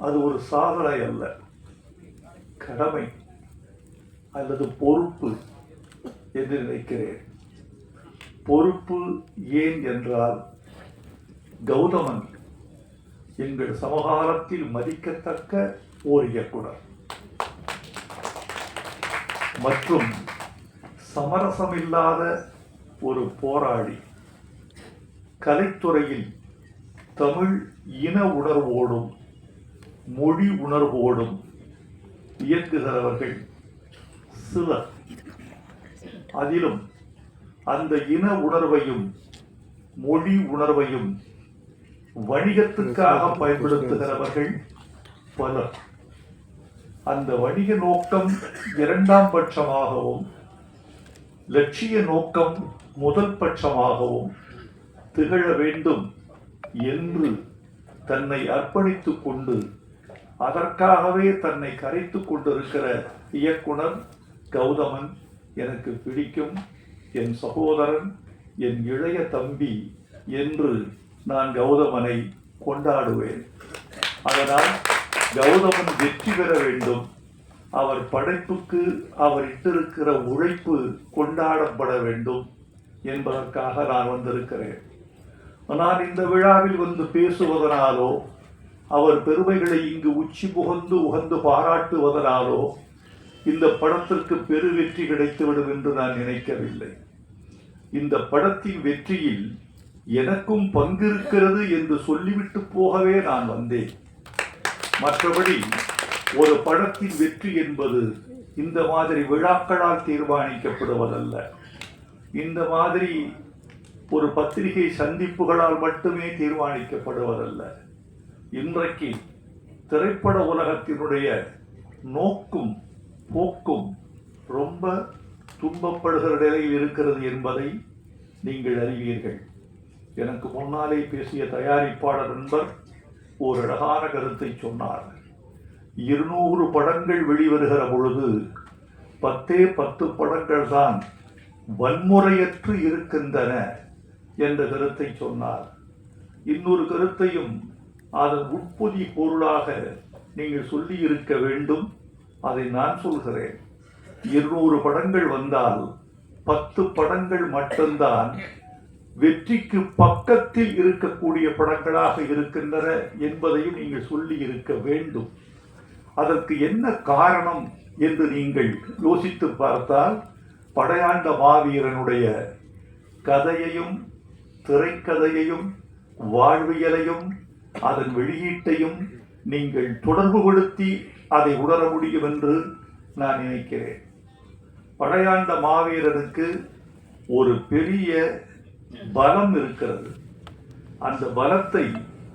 அது ஒரு சாதனை அல்ல. கடமை அல்லது பொறுப்பு என்று நினைக்கிறேன். பொறுப்பு ஏன் என்றால் கௌதமன் எங்கள் சமகாலத்தில் மதிக்கத்தக்க ஓர் இயக்குனர். மற்றும் சமரசமில்லாத ஒரு போராளி. கலைத்துறையில் தமிழ் இன உணர்வோடும் மொழி உணர்வோடும் இயக்குகிறவர்கள் சிலர். அதிலும் அந்த இன உணர்வையும் மொழி உணர்வையும் வணிகத்துக்காக பயன்படுத்துகிறவர்கள் பலர். அந்த வணிக நோக்கம் இரண்டாம் பட்சமாகவும் லட்சிய நோக்கம் முதல் பட்சமாகவும் திகழ வேண்டும் என்று தன்னை அர்ப்பணித்துக் கொண்டு அதற்காகவே தன்னை கரைத்து கொண்டிருக்கிற இயக்குனர் கௌதமன் எனக்கு பிடிக்கும். என் சகோதரன் என் இளைய தம்பி என்று நான் கௌதமனை கொண்டாடுவேன். அதனால் கௌதமன் வெற்றி பெற வேண்டும். அவர் படைப்புக்கு அவர் இட்டிருக்கிற உழைப்பு கொண்டாடப்பட வேண்டும் என்பதற்காக நான் வந்திருக்கிறேன். நான் இந்த விழாவில் வந்து பேசுவதனாலோ அவர் பெருமைகளை இங்கு உச்சி புகழ்ந்து உகந்து பாராட்டுவதனாலோ இந்த படத்திற்கு பெரு வெற்றி கிடைத்துவிடும் என்று நான் நினைக்கவில்லை. இந்த படத்தின் வெற்றியில் எனக்கும் பங்கு இருக்கிறது என்று சொல்லிவிட்டு போகவே நான் வந்தேன். மற்றபடி ஒரு படத்தின் வெற்றி என்பது இந்த மாதிரி விழாக்களால் தீர்மானிக்கப்படுவதல்ல. இந்த மாதிரி ஒரு பத்திரிகை சந்திப்புகளால் மட்டுமே தீர்மானிக்கப்படுவதல்ல. இன்றைக்கு திரைப்பட உலகத்தினுடைய நோக்கும் போக்கும் ரொம்ப துன்பப்படுகிற நிலையில் இருக்கிறது என்பதை நீங்கள் அறிவீர்கள். எனக்கு முன்னாலே பேசிய தயாரிப்பாளர் நண்பர் ஒரு அழகான கருத்தை சொன்னார். இருநூறு படங்கள் வெளிவருகிற பொழுது பத்தே பத்து படங்கள் தான் வன்முறையற்று இருக்கின்றன என்ற கருத்தை சொன்னார். இன்னொரு கருத்தையும் அதன் உட்பொதி பொருளாக நீங்கள் சொல்லி இருக்க வேண்டும். அதை நான் சொல்கிறேன். இருநூறு படங்கள் வந்தால் பத்து படங்கள் மட்டும்தான் வெற்றிக்கு பக்கத்தில் இருக்கக்கூடிய படங்களாக இருக்கின்றன என்பதையும் நீங்கள் சொல்லி இருக்க வேண்டும். அதற்கு என்ன காரணம் என்று நீங்கள் யோசித்து பார்த்தால் படையாண்ட மாவீரனுடைய கதையையும் திரைக்கதையையும் வாழ்வியலையும் அதன் வெளியீட்டையும் நீங்கள் தொடர்புபடுத்தி அதை உணர முடியும் என்று நான் நினைக்கிறேன். படையாண்ட மாவீரனுக்கு ஒரு பெரிய பலம் இருக்கிறது. அந்த பலத்தை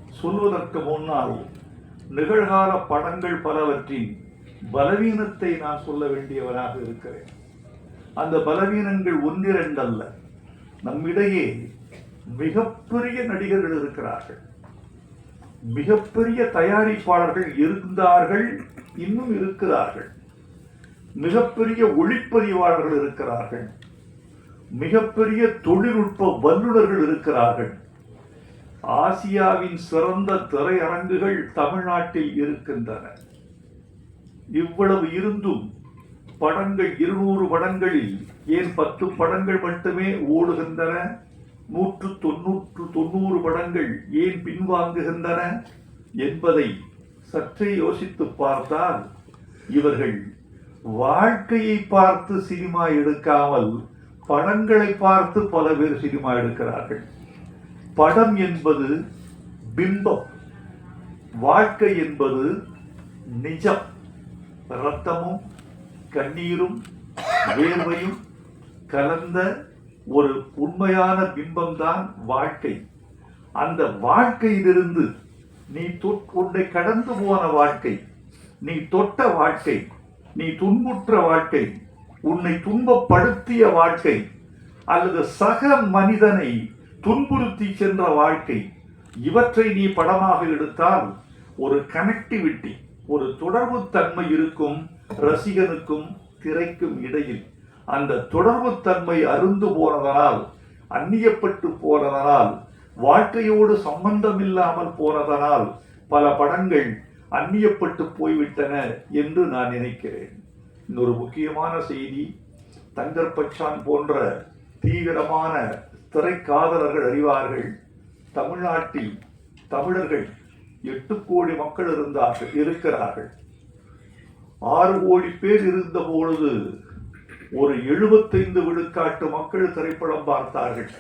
சொல்வதற்கு முன்னால் நிகழ்கால படங்கள் பலவற்றின் பலவீனத்தை நான் சொல்ல வேண்டியவனாக இருக்கிறேன். அந்த பலவீனங்கள் ஒன்றிரண்டல்ல. நம்மிடையே மிகப்பெரிய நடிகர்கள் இருக்கிறார்கள். மிகப்பெரிய தயாரிப்பாளர்கள் இருந்தார்கள் இன்னும் இருக்கிறார்கள். மிகப்பெரிய ஒளிப்பதிவாளர்கள் இருக்கிறார்கள். மிகப்பெரிய தொழில்நுட்ப வல்லுநர்கள் இருக்கிறார்கள். ஆசியாவின் சிறந்த திரையரங்குகள் தமிழ்நாட்டில் இருக்கின்றன. இவ்வளவு இருந்தும் படங்கள் இருநூறு படங்களில் ஏன் பத்து படங்கள் மட்டுமே ஓடுகின்றன? நூற்று தொன்னூற்று தொண்ணூறு படங்கள் ஏன் பின்வாங்குகின்றன என்பதை சற்றே யோசித்து பார்த்தால் இவர்கள் வாழ்க்கையை பார்த்து சினிமா எடுக்காமல் படங்களை பார்த்து பல பேர் சினிமா எடுக்கிறார்கள். படம் என்பது பிம்பம் வாழ்க்கை என்பது நிஜம். ரத்தமும் கண்ணீரும் வேர்வையும் கலந்த ஒரு உண்மையான பிம்பம்தான் வாழ்க்கை. அந்த வாழ்க்கையிலிருந்து நீ உன்னை கடந்து போன வாழ்க்கை நீ தொட்ட வாழ்க்கை நீ துன்புற்ற வாழ்க்கை உன்னை துன்பப்படுத்திய வாழ்க்கை அல்லது சக மனிதனை துன்புறுத்தி சென்ற வாழ்க்கை இவற்றை நீ படமாக எடுத்தால் ஒரு கனெக்டிவிட்டி ஒரு தொடர்பு தன்மை இருக்கும் ரசிகனுக்கும் திரைக்கும் இடையில். அந்த தொடர்பு தன்மை அருந்து போனதனால் அந்நியப்பட்டு போனதனால் வாழ்க்கையோடு சம்பந்தம் இல்லாமல் போனதனால் பல படங்கள் அந்நியப்பட்டு போய்விட்டன என்று நான் நினைக்கிறேன். இன்னொரு முக்கியமான செய்தி தங்கர் பச்சான் போன்ற தீவிரமான திரைக்காதலர்கள் அறிவார்கள் தமிழ்நாட்டில் தமிழர்கள் எட்டு கோடி மக்கள் இருந்தார்கள் இருக்கிறார்கள். ஆறு கோடி பேர் இருந்த பொழுது ஒரு எழுபத்தைந்து விழுக்காட்டு மக்கள் திரைப்படம் பார்த்தார்கள்.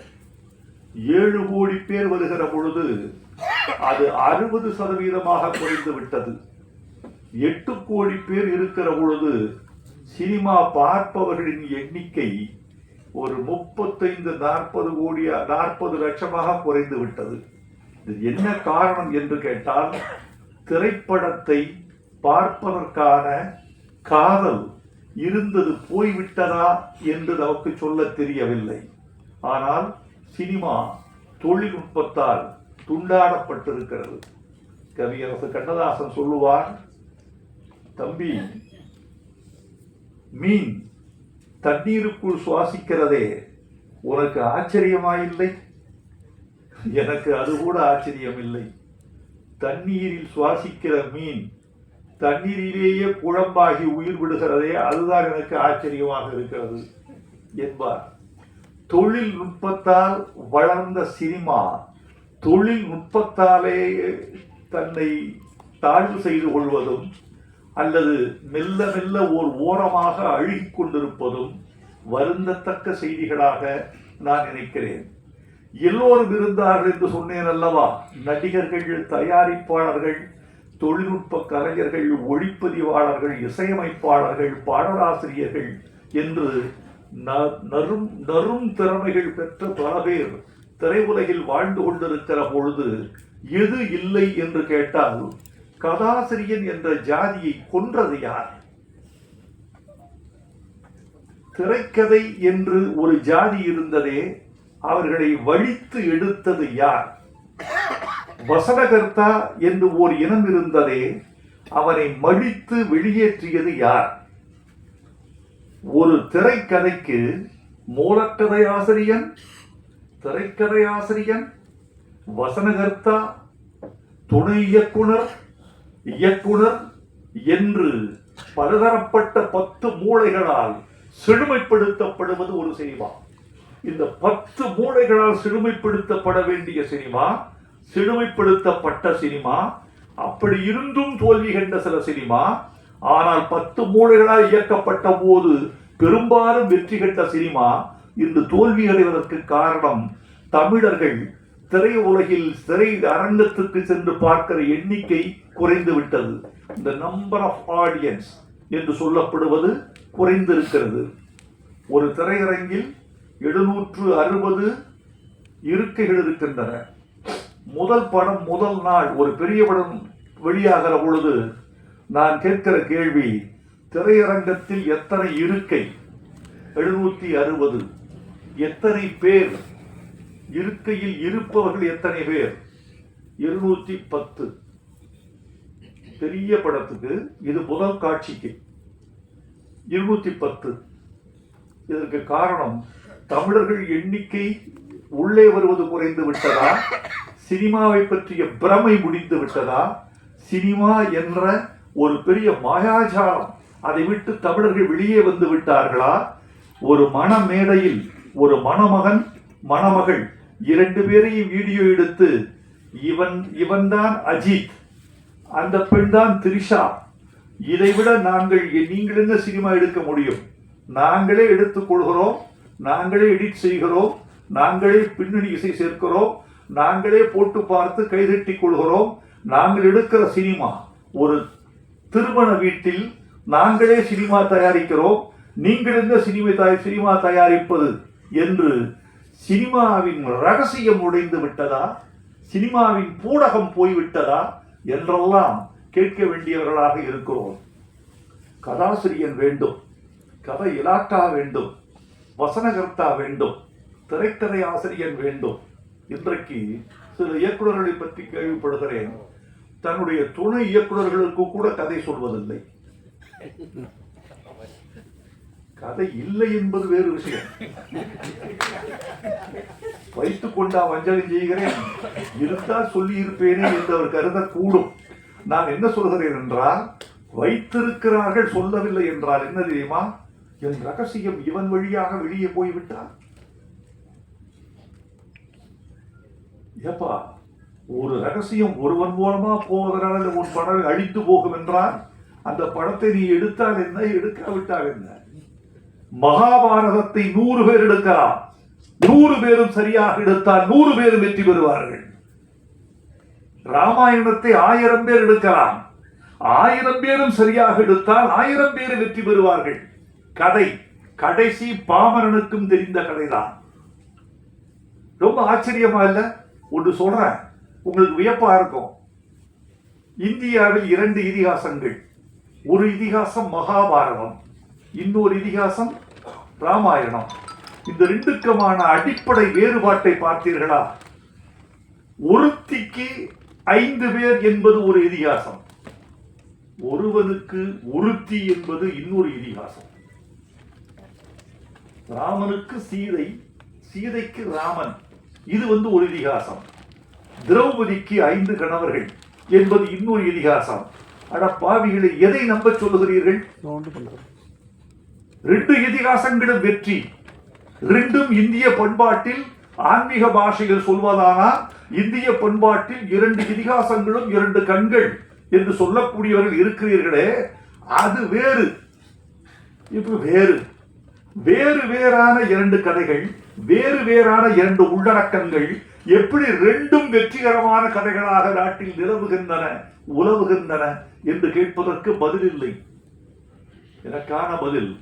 ஏழு கோடி பேர் வருகிற பொழுது அது அறுபது சதவீதமாக குறைந்து விட்டது. எட்டு கோடி பேர் இருக்கிற பொழுது சினிமா பார்ப்பவர்களின் எண்ணிக்கை ஒரு முப்பத்தைந்து நாற்பது கோடி நாற்பது லட்சமாக குறைந்து விட்டது. இது என்ன காரணம் என்று கேட்டால் திரைப்படத்தை பார்ப்பதற்கான காதல் இருந்தது போய்விட்டதா என்று நமக்கு சொல்ல தெரியவில்லை. ஆனால் சினிமா தொழில்நுட்பத்தால் துண்டாடப்பட்டிருக்கிறது. கவியரசு கண்ணதாசன் சொல்லுவார் தம்பி மீன் தண்ணீருக்குள் சுவாசிக்கிறதே உனக்கு ஆச்சரியமாயில்லை? எனக்கு அது கூட ஆச்சரியம் இல்லை தண்ணீரில் சுவாசிக்கிற மீன் தண்ணீரிலேயே குழம்பாகி உயிர் விடுகிறதே அதுதான் எனக்கு ஆச்சரியமாக இருக்கிறது என்பார். தொழில்நுட்பத்தால் வளர்ந்த சினிமா தொழில்நுட்பத்தாலே தன்னை தாழ்வு செய்து கொள்வதும் அல்லது மெல்ல மெல்ல ஓர் ஓரமாக அழுகிக் கொண்டிருப்பதும் வருந்தத்தக்க செய்திகளாக நான் நினைக்கிறேன். எல்லோரும் இருந்தார்கள் என்று சொன்னேன் அல்லவா? நடிகர்கள் தயாரிப்பாளர்கள் தொழில்நுட்ப கலைஞர்கள் ஒளிப்பதிவாளர்கள் இசையமைப்பாளர்கள் பாடலாசிரியர்கள் என்று ந- நறும் நறும் திறமைகள் பெற்ற பல பேர் திரையுலகில் வாழ்ந்து கொண்டிருக்கிற பொழுது எது இல்லை என்று கேட்டால் கதாசிரியன் என்ற ஜாதியை கொன்றது யார்? திரைக்கதை என்று ஒரு ஜாதி இருந்ததே அவர்களை வழித்து எடுத்தது யார்? வசனகர்த்தா என்று ஓர் இனம் இருந்ததே அவனை மடித்து வெளியேற்றியது யார்? ஒரு திரைக்கதைக்கு மூலக்கதை ஆசிரியன் திரைக்கதை ஆசிரியன் வசனகர்த்தா துணை இயக்குனர் இயக்குனர் என்று பலதரப்பட்ட பத்து மூளைகளால் செழுமைப்படுத்தப்படுவது ஒரு சினிமா. இந்த பத்து மூளைகளால் செழுமைப்படுத்தப்பட வேண்டிய சினிமா சிறுமைப்படுத்தப்பட்ட சினிமா அப்படி இருந்தும் தோல்வி கண்ட சில சினிமா ஆனால் பத்து மூளைகளால் இயக்கப்பட்ட போது பெரும்பாலும் வெற்றி கண்ட சினிமா இன்று தோல்வி அடைவதற்கு காரணம் தமிழர்கள் திரை உலகில் திரை அரங்கத்துக்கு சென்று பார்க்கிற எண்ணிக்கை குறைந்து விட்டது. இந்த நம்பர் ஆஃப் ஆடியன்ஸ் என்று சொல்லப்படுவது குறைந்திருக்கிறது. ஒரு திரையரங்கில் எழுநூற்று அறுபது இருக்கைகள் இருக்கின்றன. முதல் படம் முதல் நாள் ஒரு பெரிய படம் வெளியாகிற பொழுது நான் கேட்கிற கேள்வி திரையரங்கத்தில் எத்தனை இருக்கை? எழுநூற்றி அறுபது. எத்தனை பேர்? இருக்கையில் இருப்பவர்கள் எத்தனை பேர்? இருநூற்றி பத்து. பெரிய படத்துக்கு இது முதல் காட்சிக்கு. இருநூத்தி பத்து. இதற்கு காரணம் தமிழர்கள் எண்ணிக்கை உள்ளே வருவது குறைந்து விட்டதா? சினிமாவை பற்றிய பிரமை முடிந்து விட்டதா? சினிமா என்ற ஒரு பெரிய மாயாஜாலம். அதை விட்டு தமிழர்கள் வெளியே வந்து விட்டார்களா? ஒரு மணமேடையில் ஒரு மணமகன் மணமகள் இரண்டு பேரையும் வீடியோ எடுத்து இவன் இவன்தான் அஜித் அந்த பெண் தான் திரிஷா இதைவிட நாங்கள் நீங்கள் என்ன சினிமா எடுக்க முடியும்? நாங்களே எடுத்துக்கொள்கிறோம் நாங்களே எடிட் செய்கிறோம் நாங்களே பின்னணி இசை சேர்க்கிறோம் நாங்களே போட்டு பார்த்து கைதட்டி கொள்கிறோம். நாங்கள் எடுக்கிற சினிமா ஒரு திருமண வீட்டில் நாங்களே சினிமா தயாரிக்கிறோம். நீங்கள் எந்த சினிமா தயார் சினிமா தயாரிப்பது என்று சினிமாவின் ரகசியம் உடைந்து விட்டதா? சினிமாவின் பூடகம் போய்விட்டதா? என்றெல்லாம் கேட்க வேண்டியவர்களாக இருக்கிறோம். கதாசிரியன் வேண்டும் கதை இலாக்கா வேண்டும் வசனகர்த்தா வேண்டும் திரைக்கதை ஆசிரியன் வேண்டும். இன்றைக்கு சில இயக்குநர்களை பற்றி கேள்விப்படுகிறேன். தன்னுடைய துணை இயக்குநர்களுக்கு கூட கதை சொல்வதில்லை. கதை இல்லை என்பது வேறு விஷயம். வைத்துக் கொண்டா வஞ்சலி செய்கிறேன். இருந்தால் சொல்லி இருப்பேனே என்று அவர் கருதக்கூடும் நான் என்ன சொல்கிறேன் என்றால் வைத்திருக்கிறார்கள் சொல்லவில்லை என்றால் என்ன தெரியுமா? என் ரகசியம் இவன் வழியாக வெளியே போய்விட்டார் ஏப்பா ஒரு ரகசியம் ஒருவன் மூலமா போவதனால உன் படம் அழித்து போகும் என்றால் அந்த படத்தை நீ எடுத்தால் என்ன எடுக்காவிட்டால் என்ன? மகாபாரதத்தை நூறு பேர் எடுக்கலாம். நூறு பேரும் சரியாக எடுத்தால் நூறு பேரும் வெற்றி பெறுவார்கள். ராமாயணத்தை ஆயிரம் பேர் எடுக்கலாம். ஆயிரம் பேரும் சரியாக எடுத்தால் ஆயிரம் பேர் வெற்றி பெறுவார்கள். கதை கடைசி பாமரனுக்கும் தெரிந்த கதைதான். ரொம்ப ஆச்சரியமா இல்ல? ஒன்று சொல்கிறேன் உங்களுக்கு வியப்பா இருக்கும். இந்தியாவில் இரண்டு இதிகாசங்கள். ஒரு இதிகாசம் மகாபாரதம் இன்னொரு இதிகாசம் ராமாயணம். இந்த ரெண்டுக்குமான அடிப்படை வேறுபாட்டை பார்த்தீர்களா? ஒருத்திக்கு ஐந்து பேர் என்பது ஒரு இதிகாசம். ஒருவனுக்கு ஒருத்தி என்பது இன்னொரு இதிகாசம். ராமனுக்கு சீதை சீதைக்கு ராமன். இது வந்து ஒரு இதிகாசம். திரௌபதிக்கு ஐந்து கணவர்கள் என்பது இன்னொரு இதிகாசம். அட பாவிகளை எதை நம்ப சொல்லுகிறீர்கள்? ரெண்டு இதிகாசங்களும் வெற்றி. ரெண்டும் இந்திய பண்பாட்டில் ஆன்மீக பாஷையில் சொல்வதானால் இந்திய பண்பாட்டில் இரண்டு இதிகாசங்களும் இரண்டு கண்கள் என்று சொல்லக்கூடியவர்கள் இருக்கிறீர்களே அது வேறு. இது வேறு. வேறு வேறான இரண்டு கதைகள் வேறு வேறான இரண்டு உள்ளடக்கங்கள் எப்படி ரெண்டும் வெற்றிகரமான கதைகளாக நாட்டில் நிலவுகின்றன உலவுகின்றன என்று கேட்பதற்கு பதில் இல்லை எனக்கான பதில்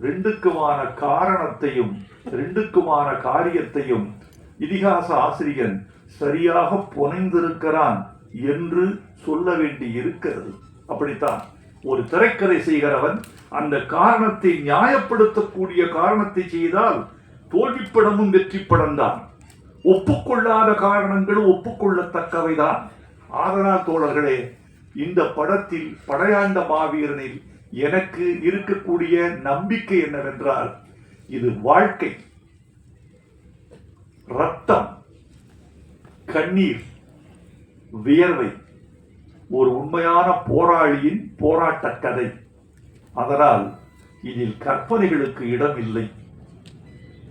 ரெண்டுக்குமான காரணத்தையும் ரெண்டுக்குமான காரியத்தையும் இதிகாச ஆசிரியன் சரியாக புனைந்திருக்கிறான் என்று சொல்ல வேண்டி இருக்கிறது அப்படித்தான். ஒரு திரைக்கதை செய்கிறவன் அந்த காரணத்தை நியாயப்படுத்தக்கூடிய காரணத்தை செய்தால் தோல்விப்படமும் வெற்றி படம்தான் ஒப்புக்கொள்ளாத காரணங்களும் ஒப்புக்கொள்ளத்தக்கவைதான். ஆதலால் தோழர்களே இந்த படத்தில் படையாண்ட மாவீரனில் எனக்கு இருக்கக்கூடிய நம்பிக்கை என்னவென்றால் இது வாழ்க்கை. ரத்தம் கண்ணீர் வியர்வை. ஒரு உண்மையான போராளியின் போராட்ட கதை. அதனால் இதில் கற்பனைகளுக்கு இடம் இல்லை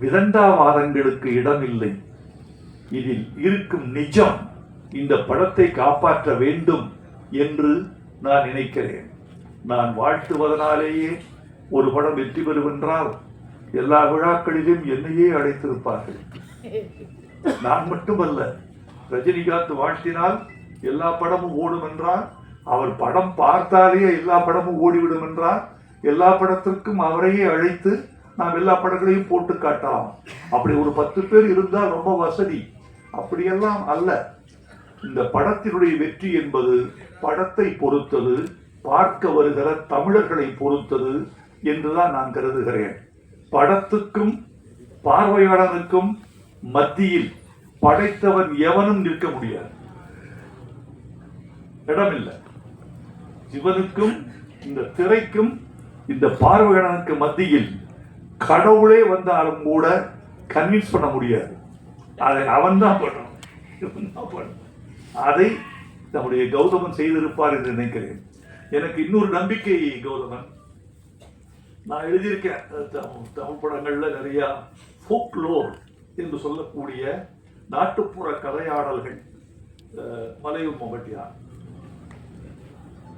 விதண்டாவாதங்களுக்கு இடம் இல்லை இதில் இருக்கும் நிஜம் இந்த படத்தை காப்பாற்ற வேண்டும் என்று நான் நினைக்கிறேன். நான் வாழ்த்துவதனாலேயே ஒரு படம் வெற்றி பெறுவென்றால் எல்லா விழாக்களிலும் என்னையே அழைத்திருப்பார்கள் நான் மட்டுமல்ல ரஜினிகாந்த் வாழ்த்தினால் எல்லா படமும் ஓடும் என்றார் அவர் படம் பார்த்தாலேயே எல்லா படமும் ஓடிவிடும் என்றார் எல்லா படத்திற்கும் அவரையே அழைத்து நாம் எல்லா படங்களையும் போட்டு காட்டலாம் அப்படி ஒரு பத்து பேர் இருந்தால் ரொம்ப வசதி. அப்படியெல்லாம் அல்ல. இந்த படத்தினுடைய வெற்றி என்பது படத்தை பொறுத்தது பார்க்க வருகிற தமிழர்களை பொறுத்தது என்றுதான் நான் கருதுகிறேன். படத்துக்கும் பார்வையாளருக்கும் மத்தியில் படைத்தவன் எவனும் நிற்க முடியாது. இடமில்லை. சிவனுக்கும் இந்த திரைக்கும் இந்த பார்வையாளனுக்கு மத்தியில் கடவுளே வந்தாலும் கூட கன்வின்ஸ் பண்ண முடியாது. அதை அவன் தான் பண்ணணும். இவன் தான் பண்ணணும். அதை நம்முடைய கௌதமன் செய்திருப்பார் என்று நினைக்கிறேன். எனக்கு இன்னொரு நம்பிக்கை கௌதமன். நான் எழுதியிருக்கேன். தமிழ் படங்களில் நிறையா நிறைய ஃபோக்லோர் என்று சொல்லக்கூடிய நாட்டுப்புற கதையாடல்கள் அஹ் மொகட்டியான்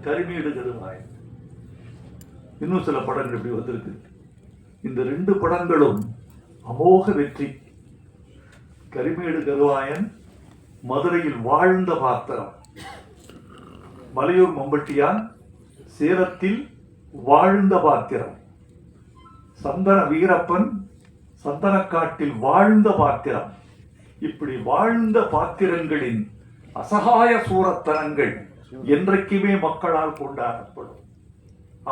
மொகட்டியார் கரிமேடு இன்னும் சில படங்கள் இப்படி வந்திருக்கு. இந்த ரெண்டு படங்களும் அமோக வெற்றி. கரிமேடு கருவாயன் மதுரையில் வாழ்ந்த பாத்திரம் மலையூர் மம்பட்டியான் சேலத்தில் வாழ்ந்த பாத்திரம் சந்தன வீரப்பன் சந்தனக்காட்டில் வாழ்ந்த பாத்திரம் இப்படி வாழ்ந்த பாத்திரங்களின் அசகாய சூரத்தனங்கள் என்றைக்குமே மக்களால் கொண்டாடப்படும்.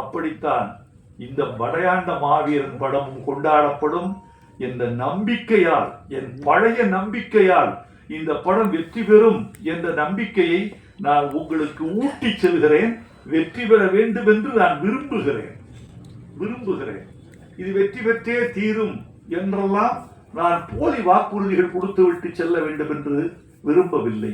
அப்படித்தான் இந்த வடையாண்ட மாவீரன் படமும் கொண்டாடப்படும். என்ற நம்பிக்கையால் என் பழைய நம்பிக்கையால் இந்த படம் வெற்றி பெறும் என்ற நம்பிக்கையை நான் உங்களுக்கு ஊட்டி செல்கிறேன். வெற்றி பெற வேண்டும் என்று நான் விரும்புகிறேன். விரும்புகிறேன். இது வெற்றி பெற்றே தீரும் என்றெல்லாம் நான் போலி வாக்குறுதிகள் கொடுத்து விட்டு செல்ல வேண்டும் என்று விரும்பவில்லை.